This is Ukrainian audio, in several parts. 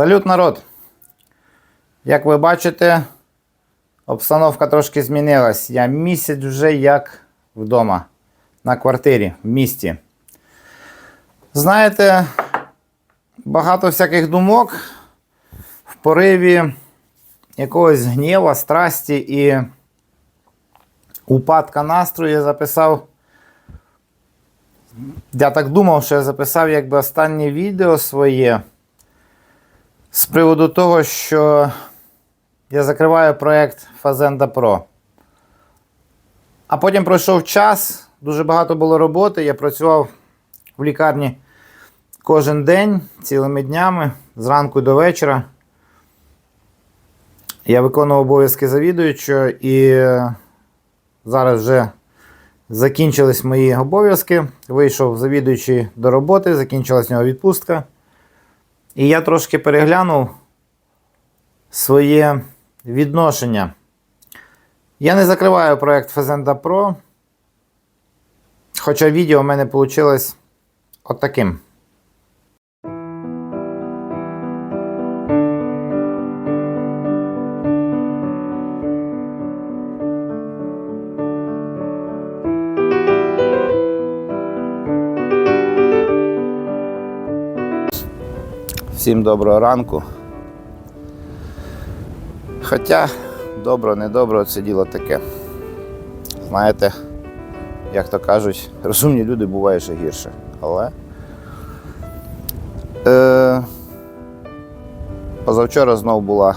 Салют, народ! Як ви бачите, обстановка трошки змінилась. Я місяць вже як вдома, на квартирі, в місті. Знаєте, багато всяких думок в пориві якогось гнєва, страсті і упадка настрою я записав. Я так думав, що я записав якби останнє відео своє з приводу того, що я закриваю проєкт Fazenda Pro. А потім пройшов час, дуже багато було роботи. Я працював в лікарні кожен день, цілими днями, зранку до вечора. Я виконував обов'язки завідуючого і зараз вже закінчились мої обов'язки. Вийшов завідуючий до роботи, закінчилась в нього відпустка. І я трошки переглянув своє відношення. Я не закриваю проект Fazenda Pro. Хоча відео в мене вийшло отаким. Всім доброго ранку. Хоча добро, не добро, це діло таке. Знаєте, як то кажуть, розумні люди буває ще гірше. Але е, позавчора знов була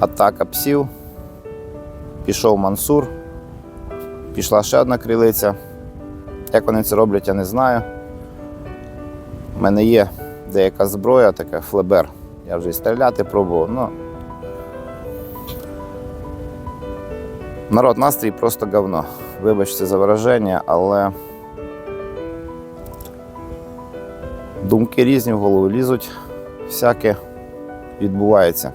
атака псів. Пішов Мансур, пішла ще одна крилиця. Як вони це роблять, я не знаю. У мене є деяка зброя, така флебер. Я вже і стріляти пробував. Ну, народ настрій просто говно. Вибачте за вираження, але думки різні в голову лізуть, всяке відбувається.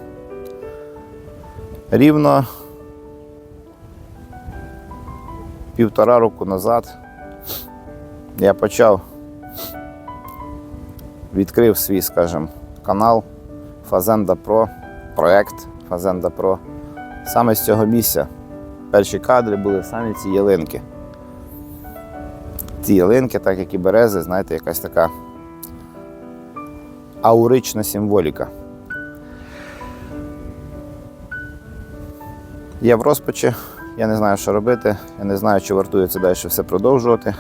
Рівно півтора року назад я почав відкрив свій, скажімо, канал Fazenda Pro, проект Fazenda Pro. Саме з цього місця перші кадри були самі ці ялинки. Ці ялинки, так як і берези, знаєте, якась така аурична символіка. Я в розпачі, я не знаю, що робити, я не знаю, чи вартує це далі все продовжувати.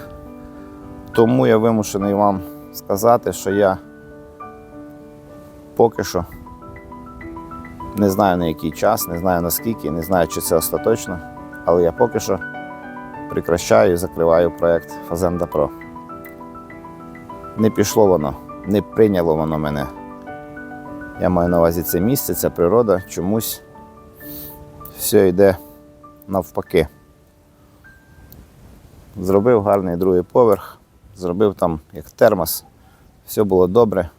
Тому я вимушений вам сказати, що я поки що не знаю на який час, не знаю наскільки, не знаю, чи це остаточно, але я поки що прекращаю і закриваю проєкт Fazenda Pro. Не пішло воно, не прийняло воно мене. Я маю на увазі це місце, ця природа, чомусь все йде навпаки. Зробив гарний другий поверх, зробив там як термос, все було добре.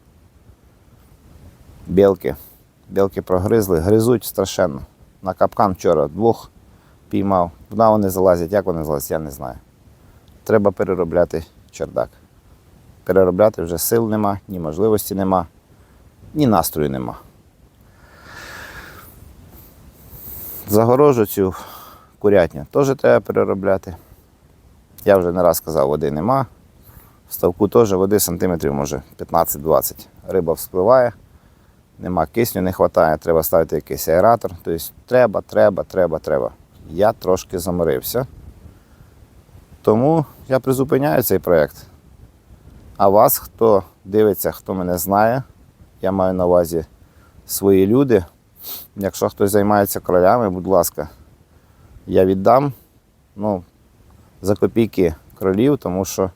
Білки. Білки прогризли, гризуть страшенно. На капкан вчора двох піймав. Куди вони залазять, як вони залазять, я не знаю. Треба переробляти чердак. Переробляти вже сил нема, ні можливості нема, ні настрою нема. Загорожу цю курятню теж треба переробляти. Я вже не раз казав, води нема. Ставку теж води сантиметрів, може 15-20. Риба вспливає, нема кисню, не вистачає, треба ставити якийсь аератор. Тобто треба, треба, треба, треба. Я трошки заморився. Тому я призупиняю цей проєкт. А вас, хто дивиться, хто мене знає, я маю на увазі свої люди. Якщо хтось займається кролями, будь ласка, я віддам ну, за копійки кролів, тому що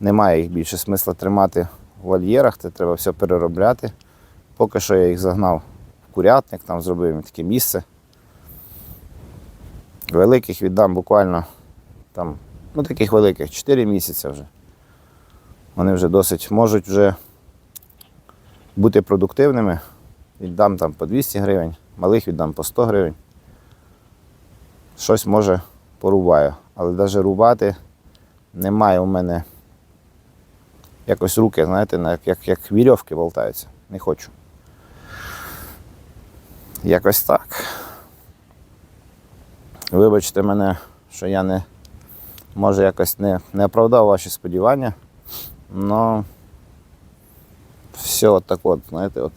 немає їх більше смисла тримати в вольєрах, це треба все переробляти. Поки що я їх загнав в курятник, там зробив їм таке місце. Великих віддам буквально там, ну таких великих, 4 місяці вже. Вони вже досить можуть вже бути продуктивними. Віддам там по 200 гривень, малих віддам по 100 гривень. Щось може порубаю. Але навіть рубати немає у мене якось руки, знаєте, як, як, вірьовки болтаються. Не хочу. Якось так. Вибачте мене, що я не може якось не, не оправдав ваші сподівання. Но все от так от, знаєте, от.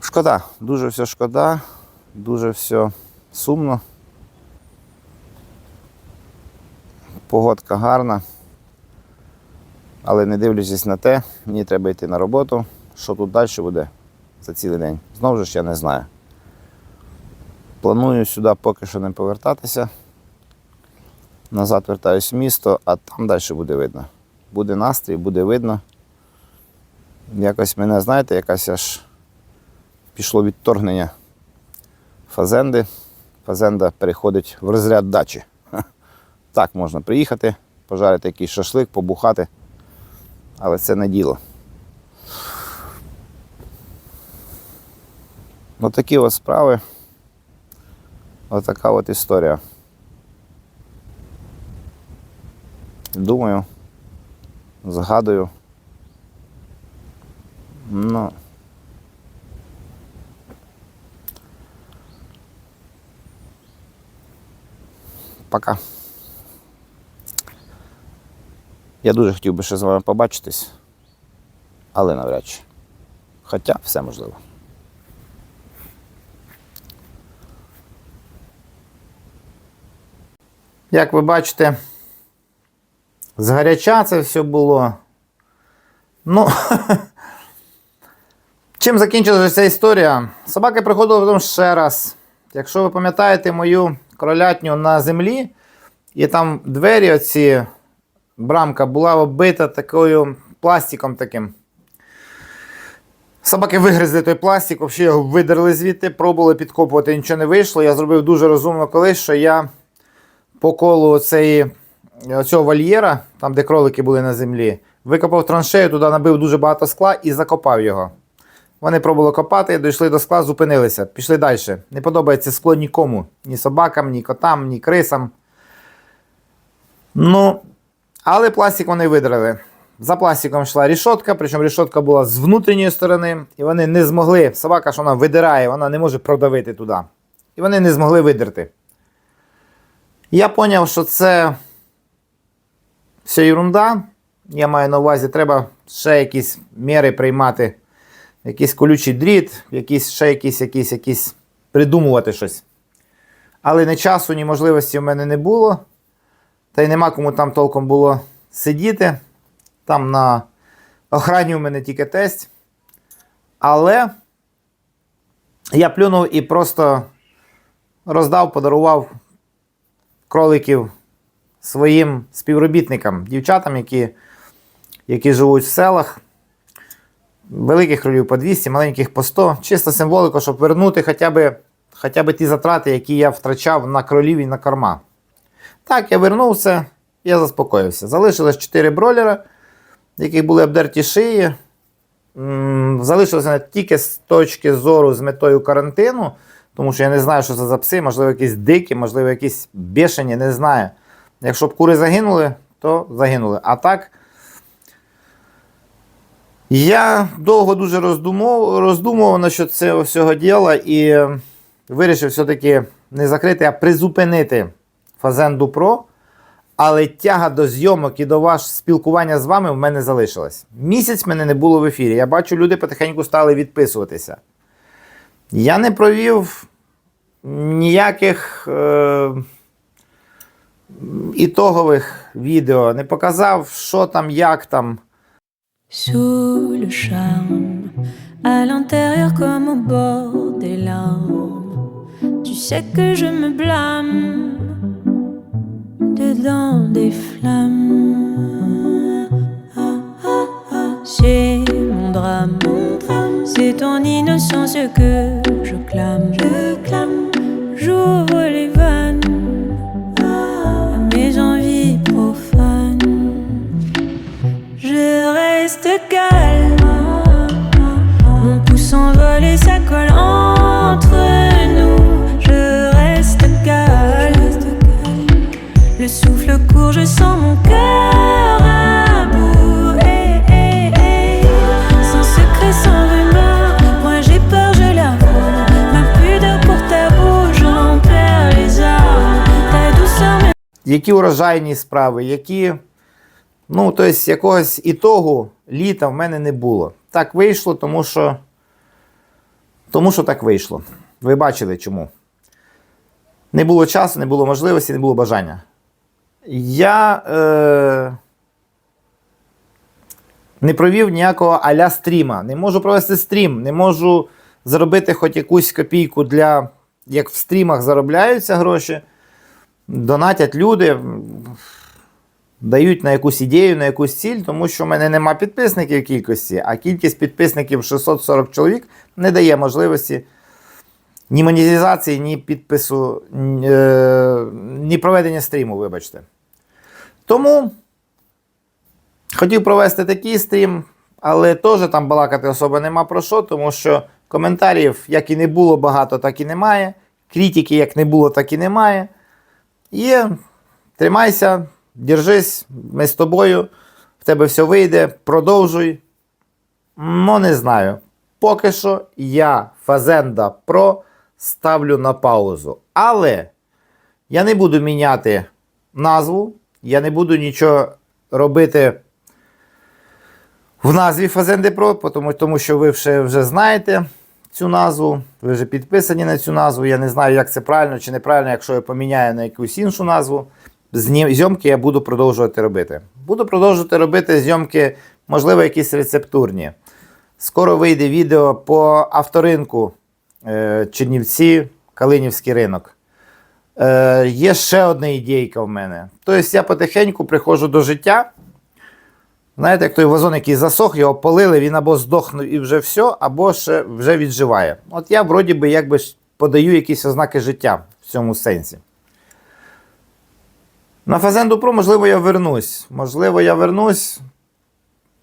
Шкода, дуже все шкода, дуже все сумно. Погодка гарна. Але не дивлячись на те, мені треба йти на роботу. Що тут далі буде за цілий день? Знову ж я не знаю. Планую сюди поки що не повертатися. Назад вертаюсь в місто, а там далі буде видно. Буде настрій, буде видно. Якось мене, знаєте, якась аж пішло відторгнення фазенди. Фазенда переходить в розряд дачі. Так можна приїхати, пожарити якийсь шашлик, побухати, але це не діло. Ось такі ось справи. Ось така от історія. Думаю, згадую. Ну. Пока. Я дуже хотів би ще з вами побачитись, але навряд чи. Хоча все можливо. Як ви бачите, згаряча це все було. Ну, чим закінчилася ця історія? Собаки приходили потім ще раз. Якщо ви пам'ятаєте мою кролятню на землі, і там двері, оці, брамка була оббита такою пластиком таким. Собаки вигризли той пластик, взагалі його видерли звідти, пробували підкопувати, нічого не вийшло. Я зробив дуже розумно колись, що я по колу цієї, цього вольєра, там де кролики були на землі, викопав траншею, туди набив дуже багато скла і закопав його. Вони пробували копати, дійшли до скла, зупинилися, пішли далі. Не подобається скло нікому. Ні собакам, ні котам, ні крисам. Ну, але пластик вони видрали. За пластиком йшла рішотка, причому рішотка була з внутрішньої сторони, і вони не змогли. Собака, що вона видирає, вона не може продавити туди. І вони не змогли видерти. Я зрозумів, що це все ерунда. Я маю на увазі, треба ще якісь міри приймати, якийсь колючий дріт, якісь, ще якісь, якісь, якісь придумувати щось. Але ні часу, ні можливості в мене не було. Та й нема кому там толком було сидіти. Там на охрані у мене тільки тесть. Але я плюнув і просто роздав, подарував кроликів своїм співробітникам, дівчатам, які, які живуть в селах. Великих кролів по 200, маленьких по 100. Чисто символіка, щоб вернути хоча б, хоча б ті затрати, які я втрачав на кролів і на корма. Так, я вернувся, я заспокоївся. Залишилось 4 бролера, яких були обдерті шиї. Залишилося тільки з точки зору з метою карантину, тому що я не знаю, що це за пси, можливо, якісь дикі, можливо, якісь бешені, не знаю. Якщо б кури загинули, то загинули. А так. Я довго дуже роздумував, роздумував насчет цього всього діла і вирішив все-таки не закрити, а призупинити Фазенду Pro. Але тяга до зйомок і до ваш спілкування з вами в мене залишилась. Місяць мене не було в ефірі. Я бачу, люди потихеньку стали відписуватися. Я не провів ніяких е- ітогових відео, не показав, що там, як там. Sous le charme, à dedans des flammes. C'est mon drame, c'est ton innocence que je clame. Je clame, j'ouvre les vannes mes envies profanes. Je reste calme. Які урожайні справи, які. Ну, тобто, якогось ітогу літа в мене не було. Так вийшло, тому що. Тому що так вийшло. Ви бачили чому. Не було часу, не було можливості, не було бажання. Я е, не провів ніякого аля стріма. Не можу провести стрім, не можу заробити хоч якусь копійку для. Як в стрімах заробляються гроші, донатять люди, дають на якусь ідею, на якусь ціль, тому що в мене нема підписників кількості, а кількість підписників 640 чоловік не дає можливості ні монетизації, ні підпису, ні, е, ні проведення стріму, вибачте. Тому хотів провести такий стрім, але теж там балакати особо нема про що, тому що коментарів, як і не було багато, так і немає. Критики, як не було, так і немає. Є, тримайся, держись, ми з тобою, в тебе все вийде, продовжуй. Ну, не знаю. Поки що я Фазенда Pro ставлю на паузу. Але я не буду міняти назву, я не буду нічого робити в назві Фазенди Pro, тому, тому що ви вже, вже знаєте цю назву, ви вже підписані на цю назву. Я не знаю, як це правильно чи неправильно, якщо я поміняю на якусь іншу назву. Зйомки я буду продовжувати робити. Буду продовжувати робити зйомки, можливо, якісь рецептурні. Скоро вийде відео по авторинку е, Чернівці, Калинівський ринок. Е, є ще одна ідейка в мене. Тобто я потихеньку приходжу до життя. Знаєте, як той вазон, який засох, його полили, він або здохнув і вже все, або ще вже відживає. От я вроді би якби подаю якісь ознаки життя в цьому сенсі. На Фазенду Pro, можливо, я вернусь. Можливо, я вернусь.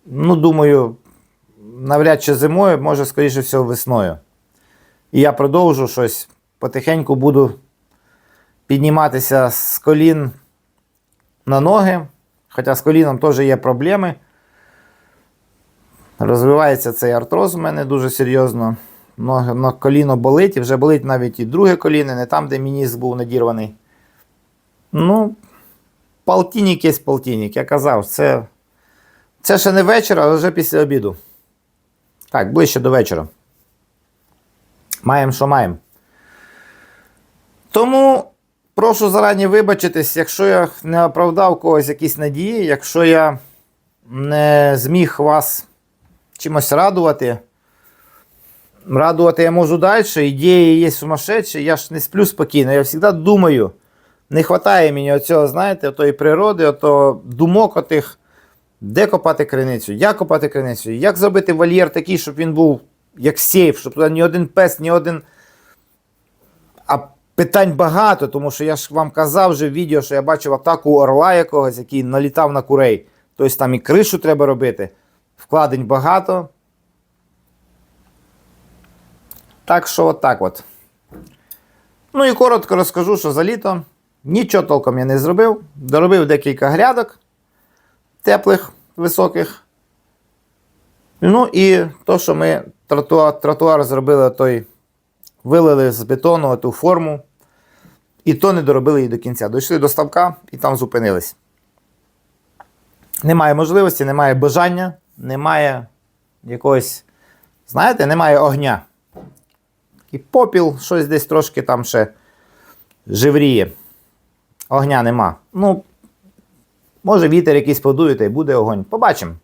Ну, думаю, навряд чи зимою, може, скоріше всього, весною. І я продовжу щось. Потихеньку буду підніматися з колін на ноги. Хоча з коліном теж є проблеми. Розвивається цей артроз у мене дуже серйозно. Но коліно болить, і вже болить навіть і друге коліно, не там, де мініск був надірваний. Ну, полтинник є полтинник. Я казав, це, це ще не вечір, але вже після обіду. Так, ближче до вечора. Маємо, що маємо. Тому прошу зарані вибачитись, якщо я не оправдав когось якісь надії, якщо я не зміг вас чимось радувати. Радувати я можу далі, ідеї є сумасшедші, я ж не сплю спокійно. Я завжди думаю, не вистачає мені оцього, знаєте, отої природи, ото думок отих, де копати криницю, як копати криницю, як зробити вольєр такий, щоб він був як сейф, щоб туди ні один пес, ні один. А питань багато, тому що я ж вам казав вже в відео, що я бачив атаку орла якогось, який налітав на курей. Тобто там і кришу треба робити. Вкладень багато. Так що отак от. Ну і коротко розкажу, що за літо нічого толком я не зробив. Доробив декілька грядок теплих, високих. Ну і то, що ми тротуар, тротуар зробили той, вилили з бетону ту форму. І то не доробили її до кінця. Дійшли до ставка і там зупинились. Немає можливості, немає бажання, немає якогось, знаєте, немає огня. І попіл, щось десь трошки там ще живріє. Огня нема. Ну, може вітер якийсь подує, та й буде огонь. Побачимо.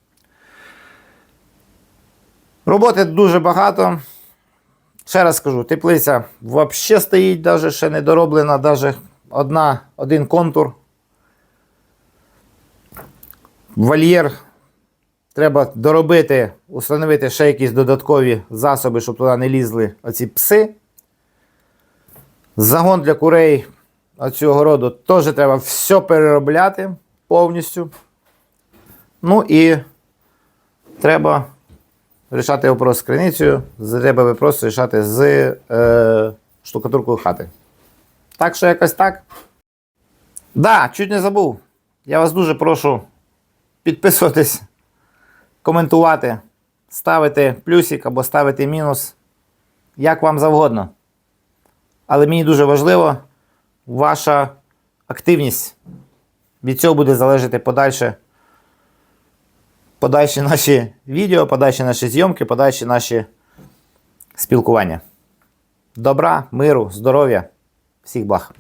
Роботи дуже багато. Ще раз скажу, теплиця взагалі стоїть, навіть ще не дороблена, навіть одна, один контур. Вольєр треба доробити, установити ще якісь додаткові засоби, щоб туди не лізли оці пси. Загон для курей оцього роду теж треба все переробляти повністю. Ну і треба рішати вопрос з криницею, треба вопрос рішати з е, штукатуркою хати. Так що якось так. Да, чуть не забув. Я вас дуже прошу підписуватись, коментувати, ставити плюсик або ставити мінус, як вам завгодно. Але мені дуже важливо ваша активність. Від цього буде залежати подальше, подальші наші відео, подальші наші зйомки, подальші наші спілкування. Добра, миру, здоров'я, всіх благ.